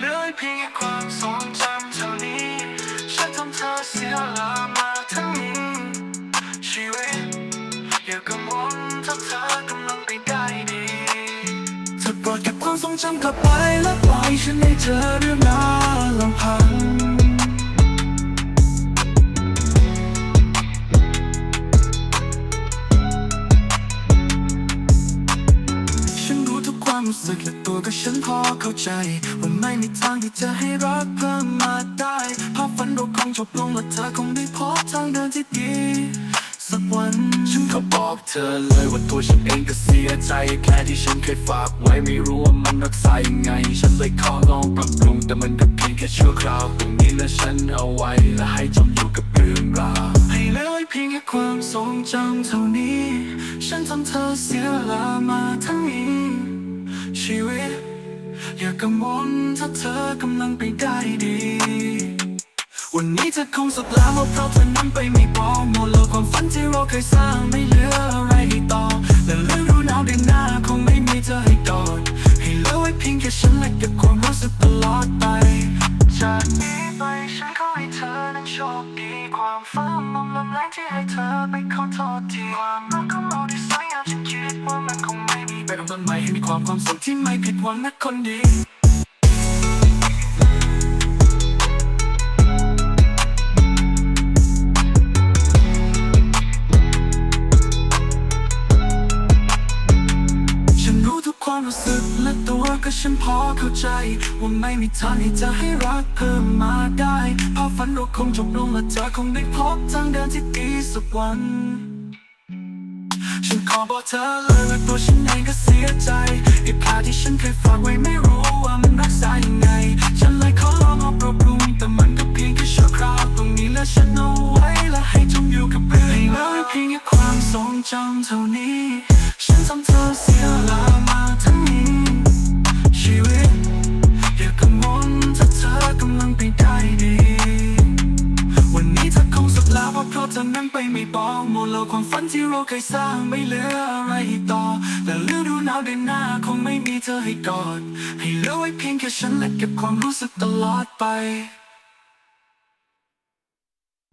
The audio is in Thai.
เหลือเพียงความทรงจำเท่านี้ ฉันทำเธอเสียลามาทั้งชีวิตอย่ากังวลถ้าเธอกำลังไปได้ดีเธอโปรดเก็บความทรงจำกลับไปและปล่อยฉันให้เธอเรื่องราวลำพัง ความรู้สึกและตัวก็ฉันพอเข้าใจว่าไม่มีทางที่จะให้รักเพิ่มมาได้ภาพฝันเราคงจบลงและเธอคงได้พบทางเดินที่ดีสักวันฉันขอบอกเธอเลยว่าตัวฉันเองก็เสียใจแค่ที่ฉันเคยฝากไว้ไม่รู้ว่ามันรักษายังไง ฉันเลยขอลองปรับปรุงแต่มันก็เพียงแค่ชั่วคราวตรงนี้และฉันเอาไว้และให้จมอยู่กับเรื่องราวให้เหลือเพียงแค่ความทรงจำเท่านี้ ฉันทำเธอเสียเวลามาทั้งนี้ ชีวิต อย่ากังวลถ้าเธอกำลังไปได้ดี วันนี้เธอคงสุดแล้วเพราะเธอนั้นไปไม่พอหมดโลกความฝันที่เราเคยสร้างไม่เหลืออะไรให้ต่อและฤดูหนาวเดือนหน้าคงไม่มีเธอให้กอดให้เหลือไว้เพียงแค่ฉันและเก็บความรู้สึกตลอดไปจากนี้ไปฉันขอให้เธอนั้นโชคดีความฟ้ามองลมแรงที่ให้เธอไปขอโทษทีความรักของเราที่สวยงามฉันคิดว่ามันคง ต้นใหม่ให้มีความความสุขที่ไม่ผิดหวังนะคนดีฉันรู้ทุกความรู้สึกและตัวก็ฉันพอเข้าใจ ว่าไม่มีทางที่จะให้รักเพิ่มมาได้ภาพฝันเราคงจบลงและเธอคงได้พบทางเดินที่ดีสักวัน ขอบอกเธอเลยว่าตัวฉันเองก็เสียใจไอ้ภาที่ฉันเคยฝากไว้ไม่รู้ว่ามันรักษายังไง ฉันเลยขอลองเอาปรับปรุงแต่มันก็เพียงแค่ชั่วคราวตรงนี้และฉันเอาไว้และให้จมอยู่กับเรื่องแล้วเพียงแค่ความทรงจำเท่านี้ ฉันทำเธอ เพราะเพราะเธอนั้นไปไม่บอกหมดแลกความฝันที่เราเคยสร้างไม่เหลืออะไรต่อและฤดูหนาวเดือนหน้าคงไม่มีเธอให้กอด ให้เหลือไว้เพียงแค่ฉันและเก็บความรู้สึกตลอดไป